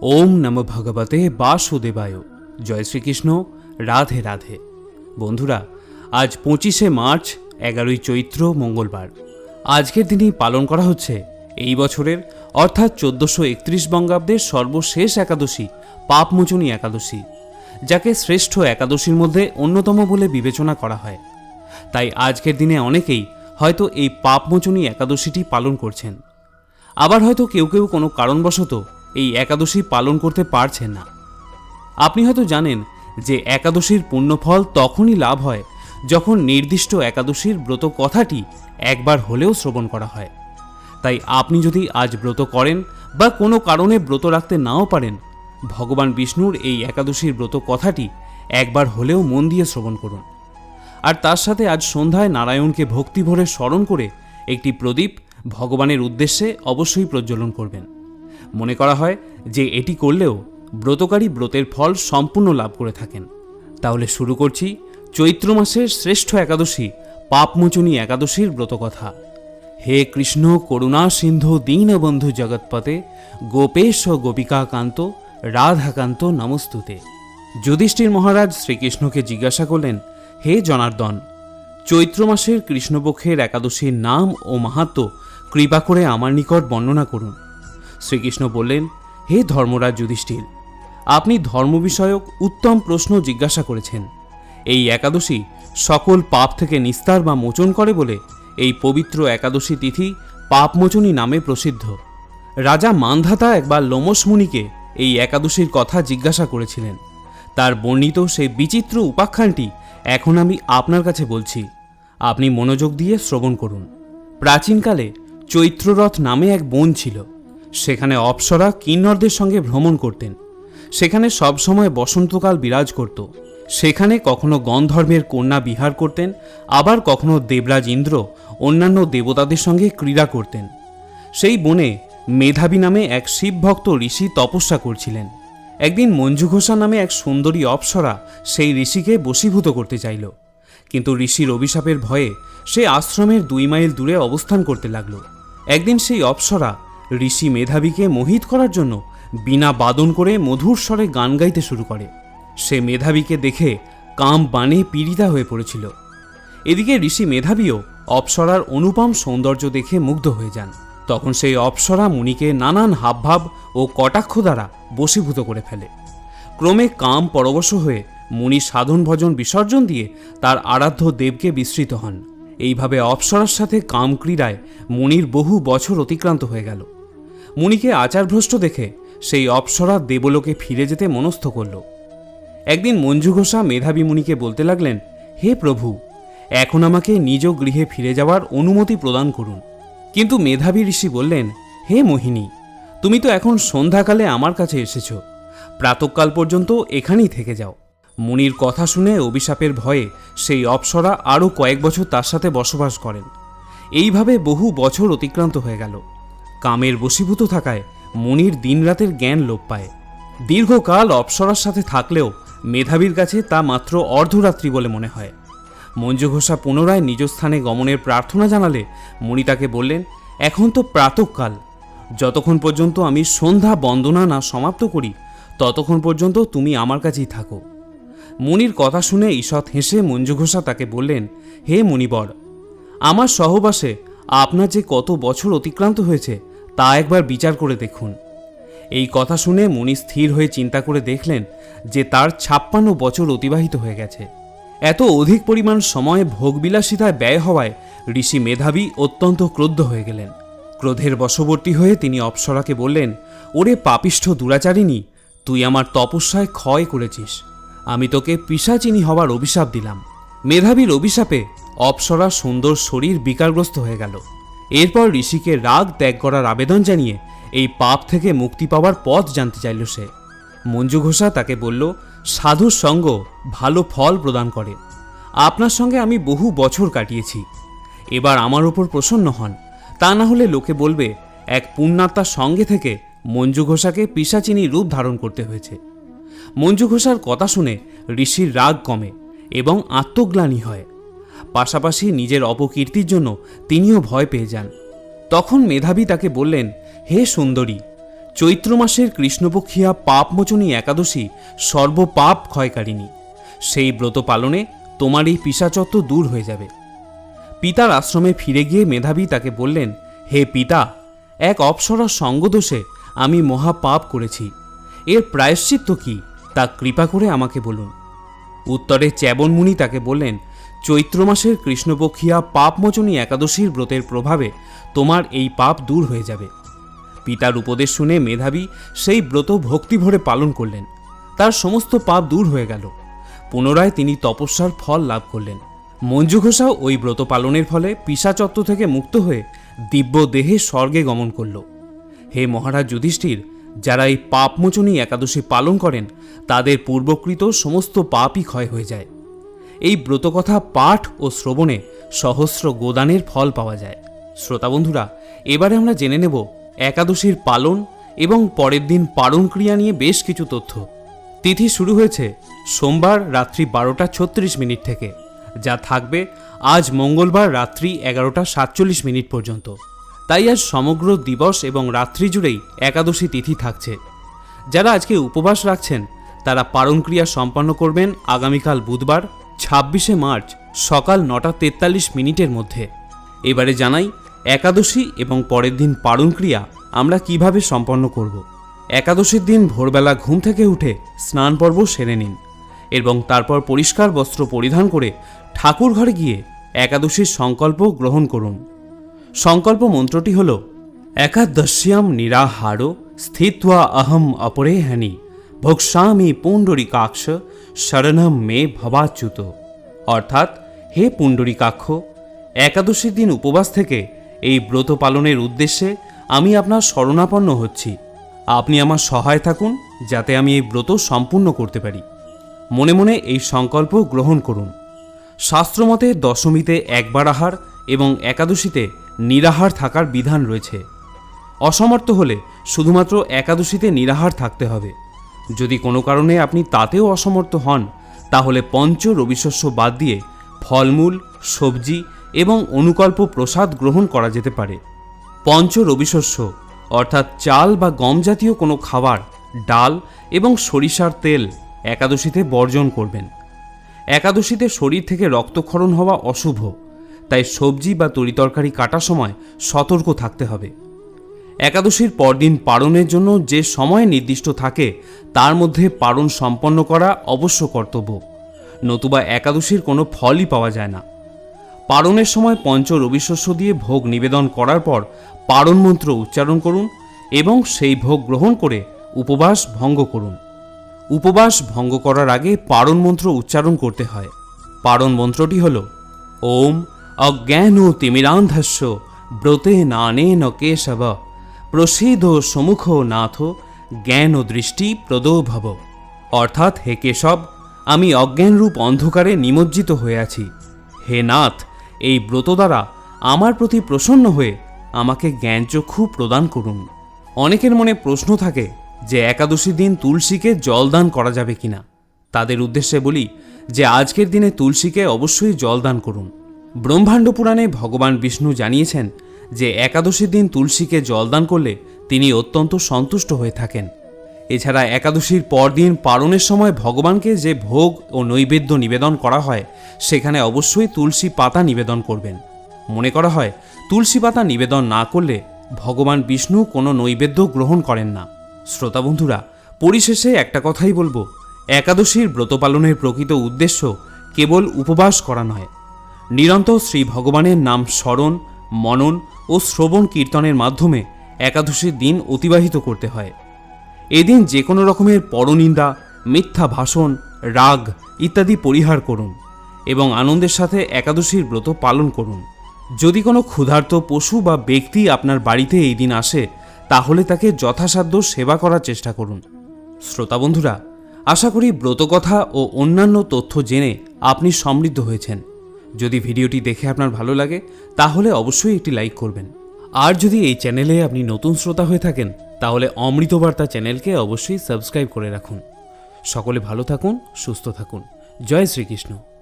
ওম নম ভগবতে বাসুদেবায়। জয় শ্রীকৃষ্ণ। রাধে রাধে। বন্ধুরা, আজ পঁচিশে মার্চ, এগারোই চৈত্র, মঙ্গলবার। আজকের দিনেই পালন করা হচ্ছে এই বছরের, অর্থাৎ চোদ্দশো একত্রিশ বঙ্গাব্দের সর্বশেষ একাদশী, পাপমোচনী একাদশী, যাকে শ্রেষ্ঠ একাদশীর মধ্যে অন্যতম বলে বিবেচনা করা হয়। তাই আজকের দিনে অনেকেই হয়তো এই পাপমোচনী একাদশীটি পালন করছেন। আবার হয়তো কেউ কেউ কোনো কারণবশত এই একাদশী পালন করতে পারছেন না। আপনি হয়তো জানেন যে একাদশীর পুণ্যফল তখনই লাভ হয় যখন নির্দিষ্ট একাদশীর ব্রত কথাটি একবার হলেও শ্রবণ করা হয়। তাই আপনি যদি আজ ব্রত করেন বা কোনো কারণে ব্রত রাখতে নাও পারেন, ভগবান বিষ্ণুর এই একাদশীর ব্রত কথাটি একবার হলেও মন দিয়ে শ্রবণ করুন। আর তার সাথে আজ সন্ধ্যায় নারায়ণকে ভক্তিভরে স্মরণ করে একটি প্রদীপ ভগবানের উদ্দেশ্যে অবশ্যই প্রজ্বলন করবেন। মনে করা হয় যে এটি করলেও ব্রতকারী ব্রতের ফল সম্পূর্ণ লাভ করে থাকেন। তাহলে শুরু করছি চৈত্র মাসের শ্রেষ্ঠ একাদশী, পাপমোচনী একাদশীর ব্রতকথা। হে কৃষ্ণ, করুণা, সিন্ধু, দীনবন্ধু জগৎপতে গোপেশ গোপিকাকান্ত, রাধাকান্ত নমস্তুতে। যুধিষ্ঠির মহারাজ শ্রীকৃষ্ণকে জিজ্ঞাসা করলেন, হে জনার্দন, চৈত্র মাসের কৃষ্ণপক্ষের একাদশীর নাম ও মাহাত্ম কৃপা করে আমার নিকট বর্ণনা করুন। শ্রীকৃষ্ণ বললেন, হে ধর্মরাজ যুধিষ্ঠির, আপনি ধর্ম বিষয়ক উত্তম প্রশ্ন জিজ্ঞাসা করেছেন। এই একাদশী সকল পাপ থেকে নিস্তার বা মোচন করে বলে এই পবিত্র একাদশী তিথি পাপমোচনী নামে প্রসিদ্ধ। রাজা মান্ধাতা একবার লোমস মুনিকে এই একাদশীর কথা জিজ্ঞাসা করেছিলেন। তার বর্ণিত সেই বিচিত্র উপাখ্যানটি এখন আমি আপনার কাছে বলছি। আপনি মনোযোগ দিয়ে শ্রবণ করুন। প্রাচীনকালে চৈত্ররথ নামে এক বোন ছিল। সেখানে অপ্সরা কিন্নরদের সঙ্গে ভ্রমণ করতেন। সেখানে সবসময় বসন্তকাল বিরাজ করত। সেখানে কখনো গন্ধর্বের কন্যা বিহার করতেন, আবার কখনো দেবরাজ ইন্দ্র অন্যান্য দেবতাদের সঙ্গে ক্রীড়া করতেন। সেই বনে মেধাবী নামে এক শিবভক্ত ঋষি তপস্যা করছিলেন। একদিন মঞ্জু ঘোষা নামে এক সুন্দরী অপ্সরা সেই ঋষিকে বশীভূত করতে চাইল। কিন্তু ঋষির অভিশাপের ভয়ে সে আশ্রমের দুই মাইল দূরে অবস্থান করতে লাগল। একদিন সেই অপ্সরা ঋষি মেধাবীকে মোহিত করার জন্য বিনা বাদন করে মধুর স্বরে গান গাইতে শুরু করে। সে মেধাবীকে দেখে কাম বানে পীড়িতা হয়ে পড়েছিল। এদিকে ঋষি মেধাবীও অপ্সরার অনুপম সৌন্দর্য দেখে মুগ্ধ হয়ে যান। তখন সেই অপ্সরা মুনিকে নানান হাবভাব ও কটাক্ষ দ্বারা বশীভূত করে ফেলে। ক্রমে কাম পরবশ হয়ে মুনি সাধন ভজন বিসর্জন দিয়ে তার আরাধ্য দেবকে বিস্মৃত হন। এইভাবে অপ্সরার সাথে কাম ক্রীড়ায় মুনির বহু বছর অতিক্রান্ত হয়ে গেল। মুনিকে আচারভ্রষ্ট দেখে সেই অপ্সরা দেবলোকে ফিরে যেতে মনস্থ করল। একদিন মঞ্জু ঘোষা মেধাবী মুনিকে বলতে লাগলেন, হে প্রভু, এখন আমাকে নিজ গৃহে ফিরে যাওয়ার অনুমতি প্রদান করুন। কিন্তু মেধাবী ঋষি বললেন, হে মোহিনী, তুমি তো এখন সন্ধ্যাকালে আমার কাছে এসেছ। প্রাতকাল পর্যন্ত এখানেই থেকে যাও। মুনির কথা শুনে অভিশাপের ভয়ে সেই অপ্সরা আরও কয়েক বছর তার সাথে বসবাস করেন। এইভাবে বহু বছর অতিক্রান্ত হয়ে গেল। কামের বশীভূত থাকায় মুনির দিনরাতের জ্ঞান লোপ পায়। দীর্ঘকাল অপ্সরার সাথে থাকলেও মেধাবীর কাছে তা মাত্র অর্ধরাত্রি বলে মনে হয়। মঞ্জু ঘোষা পুনরায় নিজ স্থানে গমনের প্রার্থনা জানালে মুনি তাকে বললেন, এখন তো প্রাতকাল। যতক্ষণ পর্যন্ত আমি সন্ধ্যা বন্দনা না সমাপ্ত করি, ততক্ষণ পর্যন্ত তুমি আমার কাছেই থাকো। মুনির কথা শুনে ঈষৎ হেসে মঞ্জু ঘোষা তাকে বললেন, হে মুনিবর, আমার সহবাসে আপনার যে কত বছর অতিক্রান্ত হয়েছে, তা একবার বিচার করে দেখুন। এই কথা শুনে মুনি স্থির হয়ে চিন্তা করে দেখলেন যে তার ছাপ্পান্ন বছর অতিবাহিত হয়ে গেছে। এত অধিক পরিমাণ সময় ভোগবিলাসিতায় ব্যয় হওয়ায় ঋষি মেধাবী অত্যন্ত ক্রুদ্ধ হয়ে গেলেন। ক্রোধের বশবর্তী হয়ে তিনি অপ্সরাকে বললেন, ওরে পাপিষ্ঠ দুরাচারিণী, তুই আমার তপস্যায় ক্ষয় করেছিস। আমি তোকে পিসাচিনী হওয়ার অভিশাপ দিলাম। মেধাবীর অভিশাপে অপ্সরা সুন্দর শরীর বিকারগ্রস্ত হয়ে গেল। এরপর ঋষিকে রাগ ত্যাগ করার আবেদন জানিয়ে এই পাপ থেকে মুক্তি পাওয়ার পথ জানতে চাইল সে। মঞ্জু ঘোষা তাকে বলল, সাধুর সঙ্গ ভালো ফল প্রদান করে। আপনার সঙ্গে আমি বহু বছর কাটিয়েছি। এবার আমার ওপর প্রসন্ন হন। তা না হলে লোকে বলবে, এক পুণ্যাত্মার সঙ্গে থেকে মঞ্জু ঘোষাকে পিসাচিনী রূপ ধারণ করতে হয়েছে। মঞ্জু ঘোষার কথা শুনে ঋষির রাগ কমে এবং আত্মগ্লানি হয়। পাশাপাশি নিজের অপকীর্তির জন্য তিনিও ভয় পেয়ে যান। তখন মেধাবী তাকে বললেন, হে সুন্দরী, চৈত্র মাসের কৃষ্ণপক্ষিয়া পাপমোচনী একাদশী সর্বপাপ ক্ষয়কারিণী। সেই ব্রত পালনে তোমার এই পিসাচত্ব দূর হয়ে যাবে। পিতার আশ্রমে ফিরে গিয়ে মেধাবী তাকে বললেন, হে পিতা, এক অপসরার সঙ্গদোষে আমি মহা পাপ করেছি। এর প্রায়শ্চিত্ত কি? তা কৃপা করে আমাকে বলুন। উত্তরে চ্যাবনমুনি তাকে বললেন, চৈত্র মাসের কৃষ্ণপক্ষিয়া পাপমোচনী একাদশীর ব্রতের প্রভাবে তোমার এই পাপ দূর হয়ে যাবে। পিতার উপদেশ শুনে মেধাবী সেই ব্রত ভক্তিভরে পালন করলেন। তার সমস্ত পাপ দূর হয়ে গেল। পুনরায় তিনি তপস্যার ফল লাভ করলেন। মঞ্জু ঘোষাও ওই ব্রত পালনের ফলে পিসাচত্ব থেকে মুক্ত হয়ে দিব্য দেহে স্বর্গে গমন করল। হে মহারাজ যুধিষ্ঠির যারা এই পাপমোচনী একাদশী পালন করেন, তাদের পূর্বকৃত সমস্ত পাপই ক্ষয় হয়ে যায়। এই ব্রতকথা পাঠ ও শ্রবণে সহস্র গোদানের ফল পাওয়া যায়। শ্রোতা বন্ধুরা, এবারে আমরা জেনে নেব একাদশীর পালন এবং পরের দিন পালন ক্রিয়া নিয়ে বেশ কিছু তথ্য। তিথি শুরু হয়েছে সোমবার রাত্রি বারোটা ছত্রিশ মিনিট থেকে, যা থাকবে আজ মঙ্গলবার রাত্রি এগারোটা সাতচল্লিশ মিনিট পর্যন্ত। তাই আজ সমগ্র দিবস এবং রাত্রি জুড়েই একাদশী তিথি থাকছে। যারা আজকে উপবাস রাখছেন, তারা পালন ক্রিয়া সম্পন্ন করবেন আগামীকাল বুধবার, ছাব্বিশে মার্চ, সকাল নটা তেতাল্লিশ মিনিটের মধ্যে। এবারে জানাই, একাদশী এবং পরের দিন পারণ ক্রিয়া আমরা কীভাবে সম্পন্ন করব। একাদশীর দিন ভোরবেলা ঘুম থেকে উঠে স্নান পর্ব সেরে নিন এবং তারপর পরিষ্কার বস্ত্র পরিধান করে ঠাকুর ঘরে গিয়ে একাদশীর সংকল্প গ্রহণ করুন। সংকল্প মন্ত্রটি হল একাদশ্যাম নিরাহার স্থিত্বা অহম অপরে হানি ভোক্সামি পুণ্ডরিকাক্ষ শরণম মে ভবাচ্যুত। অর্থাৎ, হে পুণ্ডরিকাক্ষ, একাদশীর দিন উপবাস থেকে এই ব্রত পালনের উদ্দেশ্যে আমি আপনার শরণাপন্ন হচ্ছি। আপনি আমার সহায় থাকুন যাতে আমি এই ব্রত সম্পূর্ণ করতে পারি। মনে মনে এই সংকল্প গ্রহণ করুন। শাস্ত্রমতে দশমীতে একবার আহার এবং একাদশীতে নিরাহার থাকার বিধান রয়েছে। অসমর্থ হলে শুধুমাত্র একাদশীতে নিরাহার থাকতে হবে। যদি কোনো কারণে আপনি তাতেও অসমর্থ হন, তাহলে পঞ্চ রবিশস্য বাদ দিয়ে ফলমূল, সবজি এবং অনুকল্প প্রসাদ গ্রহণ করা যেতে পারে। পঞ্চ রবিশস্য, অর্থাৎ চাল বা গম জাতীয় কোনো খাবার, ডাল এবং সরিষার তেল একাদশীতে বর্জন করবেন। একাদশীতে শরীর থেকে রক্তক্ষরণ হওয়া অশুভ। তাই সবজি বা তরিতরকারি কাটার সময় সতর্ক থাকতে হবে। একাদশীর পরদিন পারণের জন্য যে সময় নির্দিষ্ট থাকে, তার মধ্যে পারণ সম্পন্ন করা অবশ্য কর্তব্য। নতুবা একাদশীর কোনো ফলই পাওয়া যায় না। পারণের সময় পঞ্চ রবিশস্য দিয়ে ভোগ নিবেদন করার পর পারণ মন্ত্র উচ্চারণ করুন এবং সেই ভোগ গ্রহণ করে উপবাস ভঙ্গ করুন। উপবাস ভঙ্গ করার আগে পারণ মন্ত্র উচ্চারণ করতে হয়। পারণ মন্ত্রটি হল, ওম অজ্ঞান ও তিমিরান্ধস্য, ব্রতে নানে ন কেশব। প্রসিদ্ধ সমুখ নাথ, জ্ঞান ও দৃষ্টি প্রদো ভব। অর্থাৎ হে কেশব, আমি অজ্ঞানরূপ অন্ধকারে নিমজ্জিত হয়ে আছি। হে নাথ, এই ব্রত দ্বারা আমার প্রতি প্রসন্ন হয়ে আমাকে জ্ঞানচক্ষু প্রদান করুন। অনেকের মনে প্রশ্ন থাকে যে একাদশী দিন তুলসীকে জলদান করা যাবে কিনা। তাদের উদ্দেশ্যে বলি যে আজকের দিনে তুলসীকে অবশ্যই জলদান করুন। ব্রহ্মাণ্ড পুরাণে ভগবান বিষ্ণু জানিয়েছেন যে একাদশীর দিন তুলসীকে জলদান করলে তিনি অত্যন্ত সন্তুষ্ট হয়ে থাকেন। এছাড়া একাদশীর পরদিন পালনের সময় ভগবানকে যে ভোগ ও নৈবেদ্য নিবেদন করা হয়, সেখানে অবশ্যই তুলসী পাতা নিবেদন করবেন। মনে করা হয়, তুলসী পাতা নিবেদন না করলে ভগবান বিষ্ণু কোনো নৈবেদ্য গ্রহণ করেন না। শ্রোতা বন্ধুরা, পরিশেষে একটা কথাই বলব, একাদশীর ব্রত পালনের প্রকৃত উদ্দেশ্য কেবল উপবাস করা নয়। নিরন্তর শ্রী ভগবানের নাম স্মরণ, মনন ও শ্রবণ কীর্তনের মাধ্যমে একাদশীর দিন অতিবাহিত করতে হয়। এদিন যে কোনো রকমের পরনিন্দা, মিথ্যা ভাষণ, রাগ ইত্যাদি পরিহার করুন এবং আনন্দের সাথে একাদশীর ব্রত পালন করুন। যদি কোনো ক্ষুধার্ত পশু বা ব্যক্তি আপনার বাড়িতে এই দিন আসে, তাহলে তাকে যথাসাধ্য সেবা করার চেষ্টা করুন। শ্রোতা বন্ধুরা, আশা করি ব্রতকথা ও অন্যান্য তথ্য জেনে আপনি সমৃদ্ধ হয়েছেন। যদি ভিডিওটি দেখে আপনার ভালো লাগে, তাহলে অবশ্যই একটি লাইক করবেন। আর যদি এই চ্যানেলে আপনি নতুন শ্রোতা হয়ে থাকেন, তাহলে অমৃতবার্তা চ্যানেলকে অবশ্যই সাবস্ক্রাইব করে রাখুন। সকলে ভালো থাকুন, সুস্থ থাকুন। জয় শ্রীকৃষ্ণ।